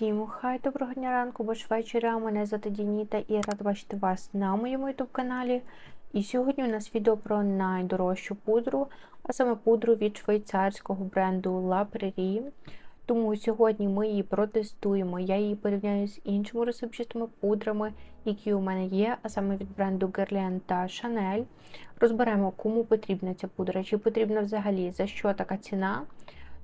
Всім хай доброго дня ранку, бо ж вечора. Мене звати Дініта і рада бачити вас на моєму youtube каналі. І сьогодні у нас відео про найдорожчу пудру, а саме пудру від швейцарського бренду La Prairie. Тому сьогодні ми її протестуємо. Я її порівняю з іншими розсипчастими пудрами, які у мене є, а саме від бренду Guerlain та Chanel. Розберемо, кому потрібна ця пудра, чи потрібна взагалі, за що така ціна.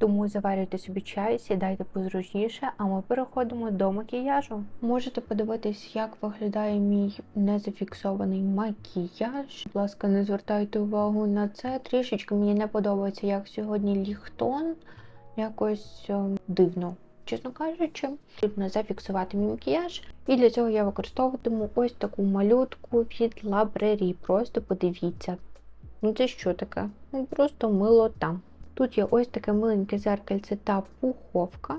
Тому заварюйте собі чай, сідайте позручніше, а ми переходимо до макіяжу. Можете подивитись, як виглядає мій незафіксований макіяж. Будь ласка, не звертайте увагу на це. Трішечки мені не подобається, як сьогодні ліхтон. Якось е, дивно, чесно кажучи, потрібно зафіксувати мій макіяж. І для цього я використовуватиму ось таку малютку від Prairie. Просто подивіться. Ну це що таке? Ну просто милота. Тут є ось таке миленьке зеркальце та пуховка.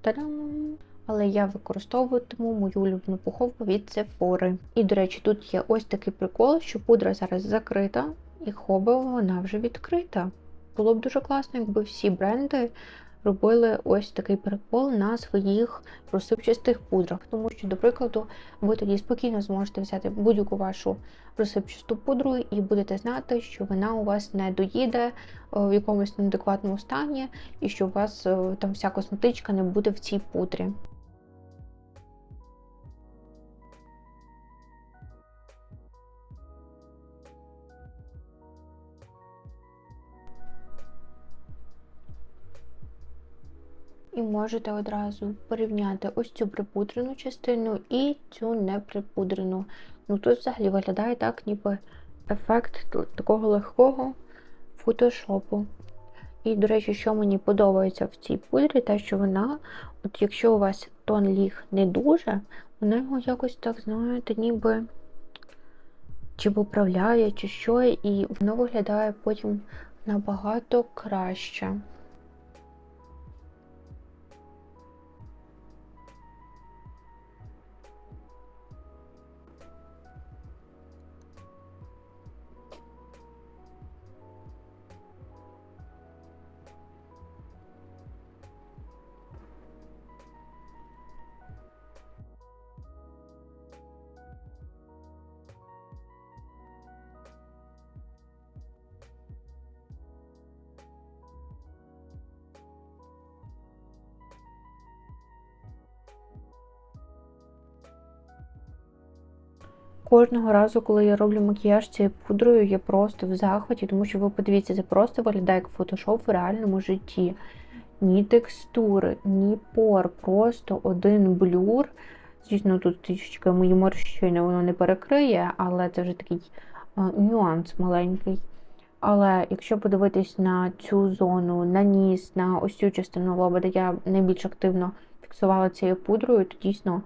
Та-дам! Але я використовуватиму мою улюблену пуховку від Sephora. І, до речі, тут є ось такий прикол, що пудра зараз закрита, і хоба вона вже відкрита. Було б дуже класно, якби всі бренди робили ось такий прикол на своїх розсипчастих пудрах. Тому що, до прикладу, ви тоді спокійно зможете взяти будь-яку вашу розсипчасту пудру і будете знати, що вона у вас не доїде е, в якомусь неадекватному стані, і що у вас е, там вся косметичка не буде в цій пудрі. І можете одразу порівняти ось цю припудрену частину і цю неприпудрену. Ну тут взагалі виглядає так, ніби ефект такого легкого фотошопу. І, до речі, що мені подобається в цій пудрі, те, що вона, от якщо у вас тон ліг не дуже, вона його якось так, знаєте, ніби чи поправляє, чи що, і воно виглядає потім набагато краще. Кожного разу, коли я роблю макіяж цією пудрою, я просто в захваті, тому що ви подивіться, це просто виглядає як фотошоп в реальному житті. Ні текстури, ні пор, просто один блюр. Звісно, тут трішечки мої морщини воно не перекриє, але це вже такий е, нюанс маленький. Але якщо подивитись на цю зону, на ніс, на ось цю частину лоба, де я найбільш активно фіксувала цією пудрою, то дійсно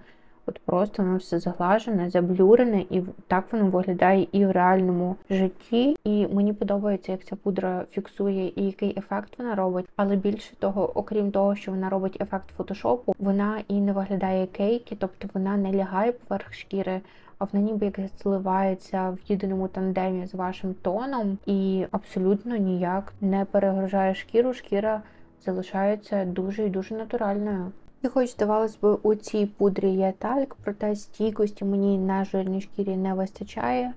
От просто воно все заглажене, заблюрене, і так воно виглядає і в реальному житті. І мені подобається, як ця пудра фіксує і який ефект вона робить. Але більше того, окрім того, що вона робить ефект фотошопу, вона і не виглядає кейки, тобто вона не лягає поверх шкіри. А вона ніби як зливається в єдиному тандемі з вашим тоном, і абсолютно ніяк не перегружає шкіру. Шкіра залишається дуже і дуже натуральною. І хоч, здавалось би, у цій пудрі є тальк, проте стійкості мені на жирній шкірі не вистачає.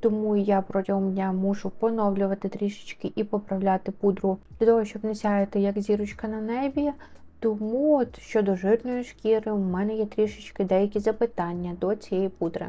Тому я протягом дня мушу поновлювати трішечки і поправляти пудру для того, щоб не сяяти як зірочка на небі. Тому от щодо жирної шкіри, у мене є трішечки деякі запитання до цієї пудри.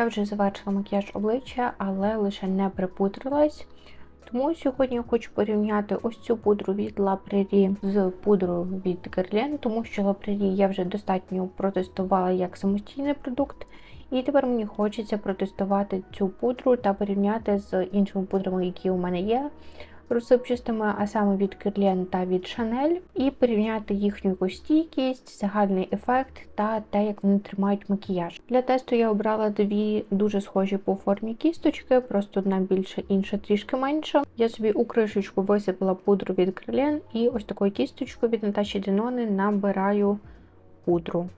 Я вже завершила макіяж обличчя, але лише не припудрилась. Тому сьогодні я хочу порівняти ось цю пудру від La Prairie з пудрою від Guerlain, тому що La Prairie я вже достатньо протестувала як самостійний продукт. І тепер мені хочеться протестувати цю пудру та порівняти з іншими пудрами, які у мене є. Розсипчастими, а саме від Guerlain та від Chanel, і порівняти їхню стійкість, загальний ефект та те, як вони тримають макіяж. Для тесту я обрала дві дуже схожі по формі кісточки, просто одна більша, інша трішки менша. Я собі у кришечку висипала пудру від Guerlain і ось такою кісточкою від Наташі Денони набираю пудру.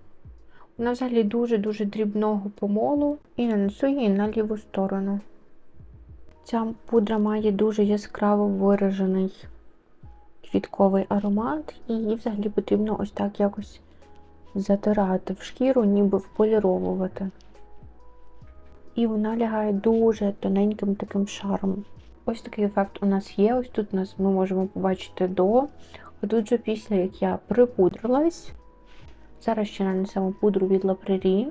Вона взагалі дуже-дуже дрібного помолу і нанесу її на ліву сторону. Ця пудра має дуже яскраво виражений квітковий аромат, і її взагалі потрібно ось так якось затирати в шкіру, ніби вполіровувати. І вона лягає дуже тоненьким таким шаром. Ось такий ефект у нас є. Ось тут нас ми можемо побачити до. А тут же після як я припудрилась, зараз ще нанесемо пудру від Prairie.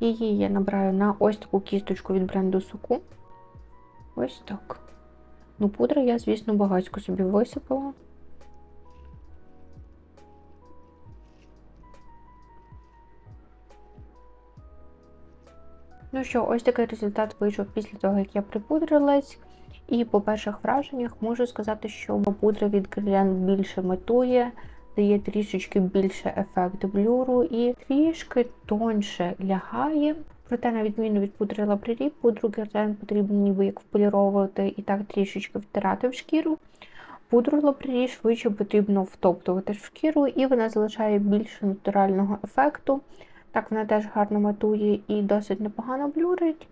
Її я набираю на ось таку кісточку від бренду Суку. Ось так. Ну, пудра я, звісно, багатько собі висипала. Ну що, ось такий результат вийшов після того, як я припудрилась. І по перших враженнях можу сказати, що пудра від Guerlain більше метує, дає трішечки більше ефект блюру і трішки тоньше лягає. Проте, на відміну від пудри Prairie, пудру Guerlain потрібно ніби як вполіровувати і так трішечки втирати в шкіру. Пудру Prairie швидше потрібно втоптувати в шкіру, і вона залишає більше натурального ефекту. Так, вона теж гарно матує і досить непогано блюрить.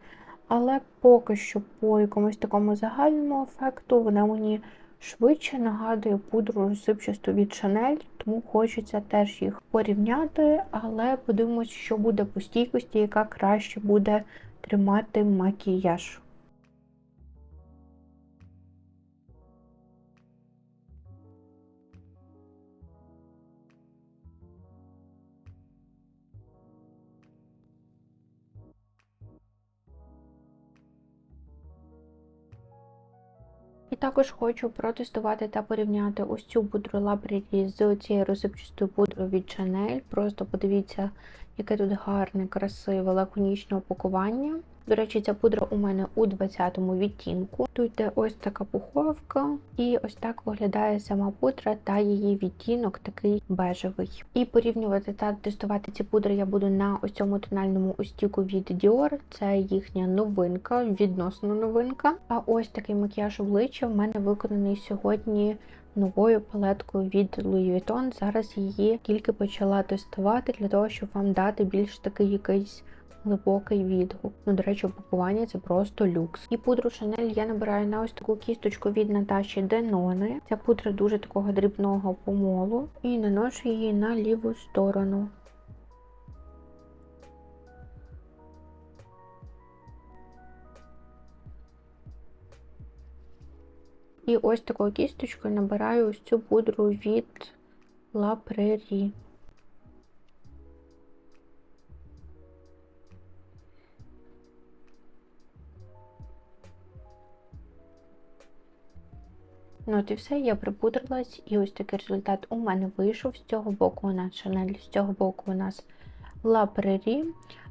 Але поки що по якомусь такому загальному ефекту вона мені швидше нагадує пудру розсипчасту від Шанель, тому хочеться теж їх порівняти, але подивимось, що буде по стійкості, яка краще буде тримати макіяж. І також хочу протестувати та порівняти ось цю пудру лабріді з цією розсипчастою пудрою від Chanel. Просто подивіться, яке тут гарне, красиве, лаконічне опакування. До речі, ця пудра у мене у 20-му відтінку. Тут йде ось така пуховка, і ось так виглядає сама пудра та її відтінок такий бежевий. І порівнювати та тестувати ці пудри я буду на ось цьому тональному устіку від Dior. Це їхня новинка, відносно новинка. А ось такий макіяж обличчя в мене виконаний сьогодні. Новою палеткою від Louis Vuitton. Зараз її тільки почала тестувати для того, щоб вам дати більш такий якийсь глибокий відгук. Ну, до речі, упакування це просто люкс. І пудру Chanel я набираю на ось таку кісточку від Наташі Денони. Ця пудра дуже такого дрібного помолу. І наношу її на ліву сторону. І ось такою кісточкою набираю ось цю пудру від La Prairie. Ну от і все, я припудрилась, і ось такий результат у мене вийшов. З цього боку у нас Chanel, з цього боку у нас Prairie.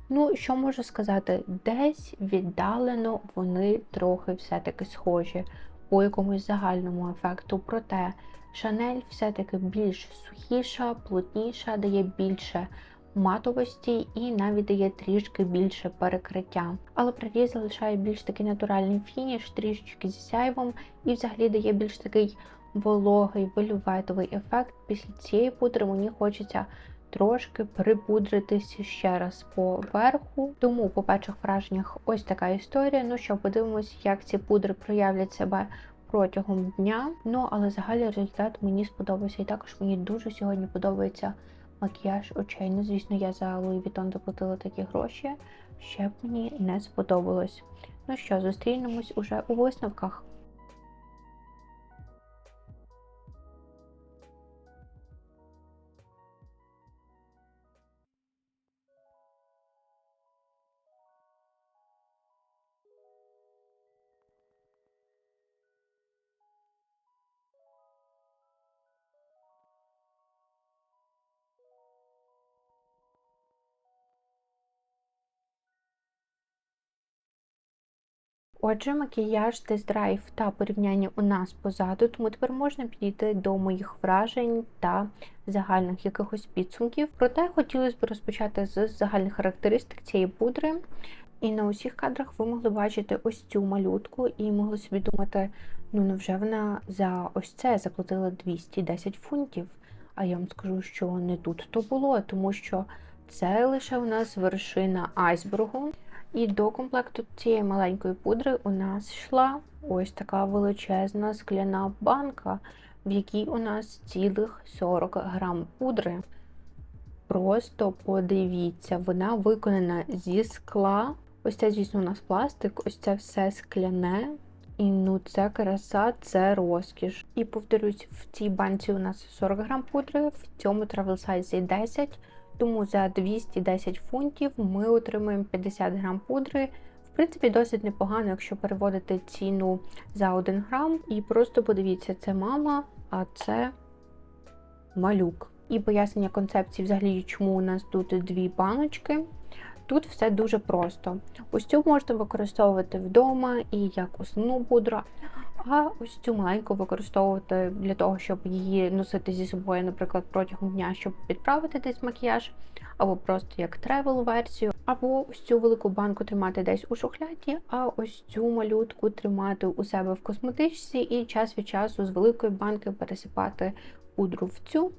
Ну, що можу сказати, десь віддалено вони трохи все-таки схожі по якомусь загальному ефекту. Проте Chanel все-таки більш сухіша, плотніша, дає більше матовості і навіть дає трішки більше перекриття. Але Prairie залишає більш такий натуральний фініш, трішечки зі сяйвом, і взагалі дає більш такий вологий, велюветовий ефект. Після цієї пудри мені хочеться. Трошки припудритися ще раз по верху. Тому, по перших враженнях, ось така історія. Ну що, подивимось, як ці пудри проявлять себе протягом дня. Ну, але загальний результат мені сподобався. І також мені дуже сьогодні подобається макіяж очей. Ну, звісно, я за Louis Vuitton доплатила такі гроші, ще б мені не сподобалось. Ну що, зустрінемось уже у висновках. Отже, макіяж, тест-драйв та порівняння у нас позаду, тому тепер можна підійти до моїх вражень та загальних якихось підсумків. Проте хотілося б розпочати з загальних характеристик цієї пудри. І на усіх кадрах ви могли бачити ось цю малютку і могли собі думати, ну невже вона за ось це заплатила 210 фунтів? А я вам скажу, що не тут то було, тому що це лише у нас вершина айсбергу. І до комплекту цієї маленької пудри у нас йшла ось така величезна скляна банка, в якій у нас цілих 40 грам пудри. Просто подивіться, вона виконана зі скла. Ось це, звісно, у нас пластик, ось це все скляне. І ну це краса, це розкіш. І повторюсь, в цій банці у нас 40 грам пудри, в цьому travel size 10. Тому за 210 фунтів ми отримуємо 50 грам пудри. В принципі, досить непогано, якщо переводити ціну за 1 грам. І просто подивіться, це мама, а це малюк. І пояснення концепції, взагалі, чому у нас тут дві баночки. Тут все дуже просто. Ось цю можна використовувати вдома і як основну пудру, а ось цю маленьку використовувати для того, щоб її носити зі собою, наприклад, протягом дня, щоб підправити десь макіяж, або просто як тревел-версію, або ось цю велику банку тримати десь у шухляді, а ось цю малютку тримати у себе в косметичці і час від часу з великої банки пересипати пудру в цю.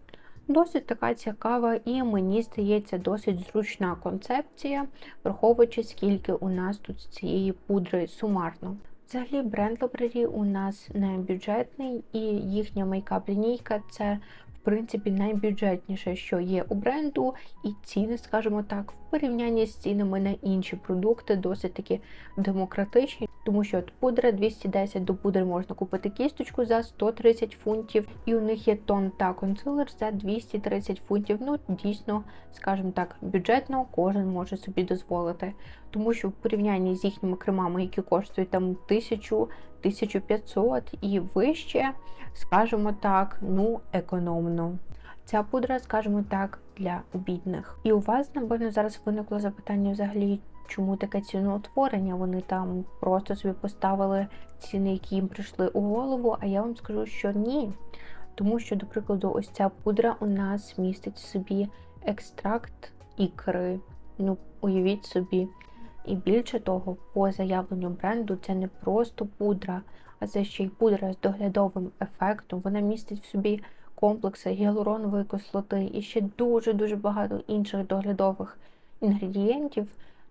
Досить така цікава і мені здається досить зручна концепція, враховуючи, скільки у нас тут цієї пудри сумарно. Взагалі, бренд Library у нас не бюджетний, і їхня мейкап-лінійка це в принципі найбюджетніше, що є у бренду, і ціни, скажімо так, в порівнянні з цінами на інші продукти досить таки демократичні, тому що от пудра 210 до пудри можна купити кісточку за 130 фунтів, і у них є тон та консилер за 230 фунтів. Ну, дійсно, скажімо так, бюджетно кожен може собі дозволити. Тому що в порівнянні з їхніми кремами, які коштують там 1000 1500 і вище, скажімо так, ну, економно. Ця пудра, скажімо так, для бідних. І у вас, напевно, зараз виникло запитання взагалі, чому таке ціноутворення? Вони там просто собі поставили ціни, які їм прийшли у голову, а я вам скажу, що ні. Тому що, до прикладу, ось ця пудра у нас містить в собі екстракт ікри. Ну, уявіть собі. І більше того, по заявленню бренду, це не просто пудра, а це ще й пудра з доглядовим ефектом. Вона містить в собі комплекси гіалуронової кислоти і ще дуже-дуже багато інших доглядових інгредієнтів.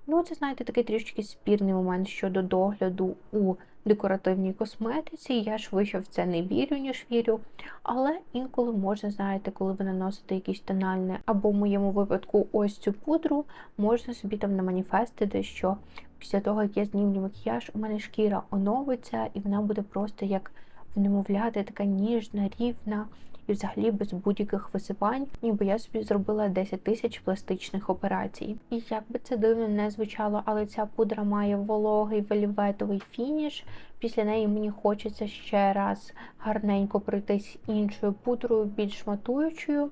Ну, це, знаєте, такий трішки спірний момент щодо догляду у декоративній косметиці. Я швидше в це не вірю, ніж вірю. Але інколи можна, знаєте, коли ви наносите якісь тональне, або в моєму випадку ось цю пудру, можна собі там наманіфестити, що після того, як я знімлю макіяж, у мене шкіра оновиться, і вона буде просто як внемовляти, така ніжна, рівна і взагалі без будь-яких висипань, ніби я собі зробила 10 тисяч пластичних операцій. І як би це дивно не звучало, але ця пудра має вологий вельветовий фініш. Після неї мені хочеться ще раз гарненько пройтись іншою пудрою, більш матуючою,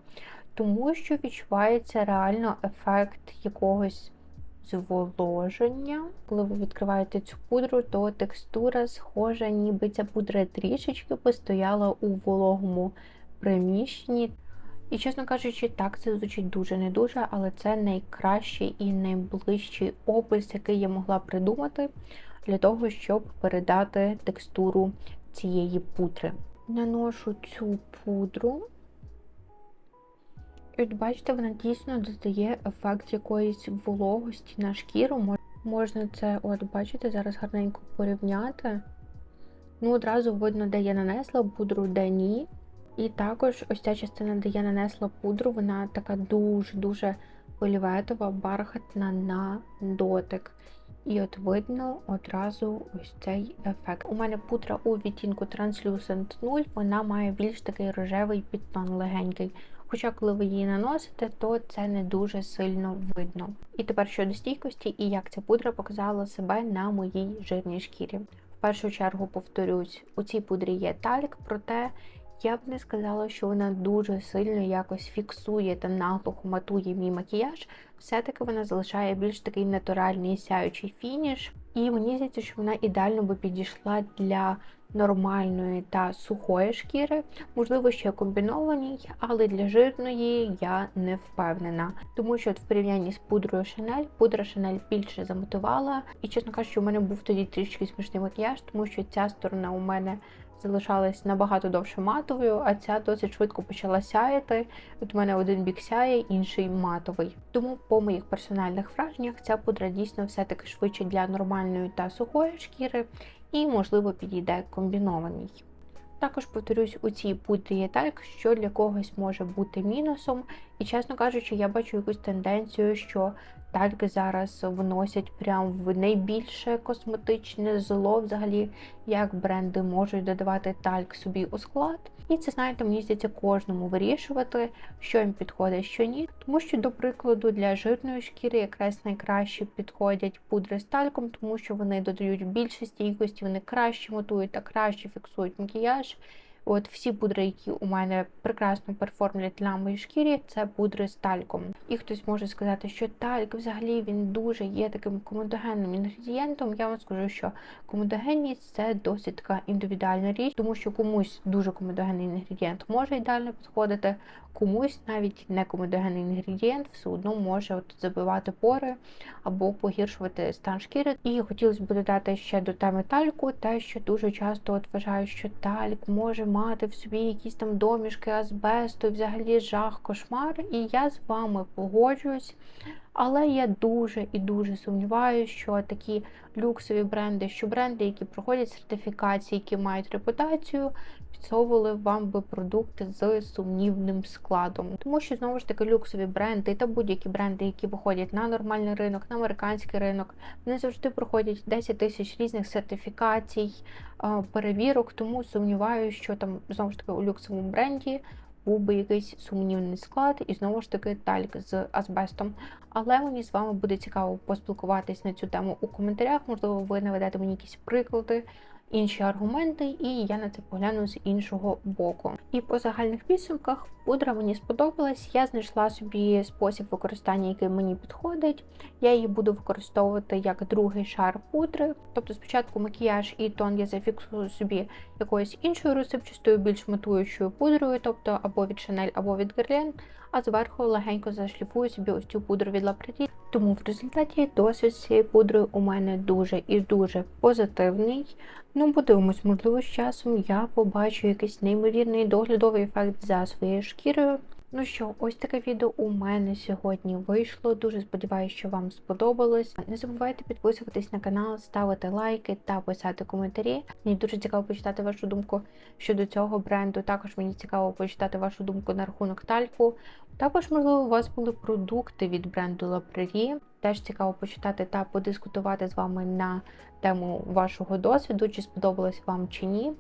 тому що відчувається реально ефект якогось. Зволоження. Коли ви відкриваєте цю пудру, то текстура схожа, ніби ця пудра трішечки постояла у вологому приміщенні. І, чесно кажучи, так, це звучить дуже не дуже, але це найкращий і найближчий опис, який я могла придумати для того, щоб передати текстуру цієї пудри. Наношу цю пудру. І от бачите, вона дійсно додає ефект якоїсь вологості на шкіру. Можна це, от, бачите, зараз гарненько порівняти. Ну, одразу видно, де я нанесла пудру, де ні. І також ось ця частина, де я нанесла пудру, вона така дуже-дуже вельветова, бархатна на дотик. І от видно одразу ось цей ефект. У мене пудра у відтінку Translucent 0, вона має більш такий рожевий підтон легенький. Хоча, коли ви її наносите, то це не дуже сильно видно. І тепер щодо стійкості і як ця пудра показала себе на моїй жирній шкірі. В першу чергу повторюсь, у цій пудрі є талік, проте я б не сказала, що вона дуже сильно якось фіксує та наглухо матує мій макіяж. Все-таки вона залишає більш такий натуральний сяючий фініш. І мені здається, що вона ідеально би підійшла для нормальної та сухої шкіри, можливо, ще комбінованій, але для жирної я не впевнена. Тому що от в порівнянні з пудрою Chanel, пудра Chanel більше замотивала. І, чесно кажучи, у мене був тоді трішки смішний макіяж, тому що ця сторона у мене залишалась набагато довше матовою, а ця досить швидко почала сяяти. От у мене один бік сяє, інший матовий. Тому по моїх персональних враженнях ця пудра дійсно все-таки швидше для нормальної та сухої шкіри і, можливо, підійде комбінованій. Також повторюсь, у цій пудрі є тальк, що для когось може бути мінусом. І, чесно кажучи, я бачу якусь тенденцію, що тальки зараз вносять прям в найбільше косметичне зло, взагалі, як бренди можуть додавати тальк собі у склад. І це, знаєте, мені здається, кожному вирішувати, що їм підходить, що ні. Тому що, до прикладу, для жирної шкіри якраз найкраще підходять пудри з тальком, тому що вони додають більше стійкості, вони краще мотують та краще фіксують макіяж. От всі пудри, які у мене прекрасно перформлять на моїй шкірі, це пудри з тальком. І хтось може сказати, що тальк взагалі він дуже є таким комедогенним інгредієнтом. Я вам скажу, що комедогенність це досить така індивідуальна річ, тому що комусь дуже комедогенний інгредієнт може ідеально підходити, комусь навіть не комедогенний інгредієнт все одно може от забивати пори або погіршувати стан шкіри. І хотілося б додати ще до теми тальку, те, що дуже часто от вважають, що тальк може мати в собі якісь там домішки азбесту, взагалі жах, кошмар. І я з вами погоджуюсь. Але я дуже і дуже сумніваюся, що такі люксові бренди, що бренди, які проходять сертифікації, які мають репутацію, підсовували вам би продукти з сумнівним складом. Тому що знову ж таки люксові бренди та будь-які бренди, які виходять на нормальний ринок, на американський ринок, вони завжди проходять 10 тисяч різних сертифікацій, перевірок. Тому сумніваюся, що там знову ж таки у люксовому бренді був би якийсь сумнівний склад, і знову ж таки тальк з азбестом. Але мені з вами буде цікаво поспілкуватись на цю тему у коментарях. Можливо, ви наведете мені якісь приклади, інші аргументи, і я на це погляну з іншого боку. І по загальних підсумках пудра мені сподобалась. Я знайшла собі спосіб використання, який мені підходить. Я її буду використовувати як другий шар пудри. Тобто спочатку макіяж і тон я зафіксую собі якоюсь іншою розсипчастою, більш матуючою пудрою, тобто або від Chanel, або від Guerlain, а зверху легенько зашліфую собі ось цю пудру від La Тому в результаті досвід з цією пудрою у мене дуже і дуже позитивний. Ну, подивимось, можливо, з часом я побачу якийсь неймовірний доглядовий ефект за своєю шкірою. Ну що, ось таке відео у мене сьогодні вийшло. Дуже сподіваюся, що вам сподобалось. Не забувайте підписуватись на канал, ставити лайки та писати коментарі. Мені дуже цікаво почитати вашу думку щодо цього бренду. Також мені цікаво почитати вашу думку на рахунок тальку. Також, можливо, у вас були продукти від бренду Prairie. Теж цікаво почитати та подискутувати з вами на тему вашого досвіду, чи сподобалось вам чи ні.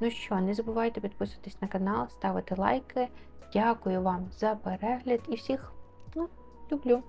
Ну що, не забувайте підписуватись на канал, ставити лайки. Дякую вам за перегляд і всіх ну, люблю.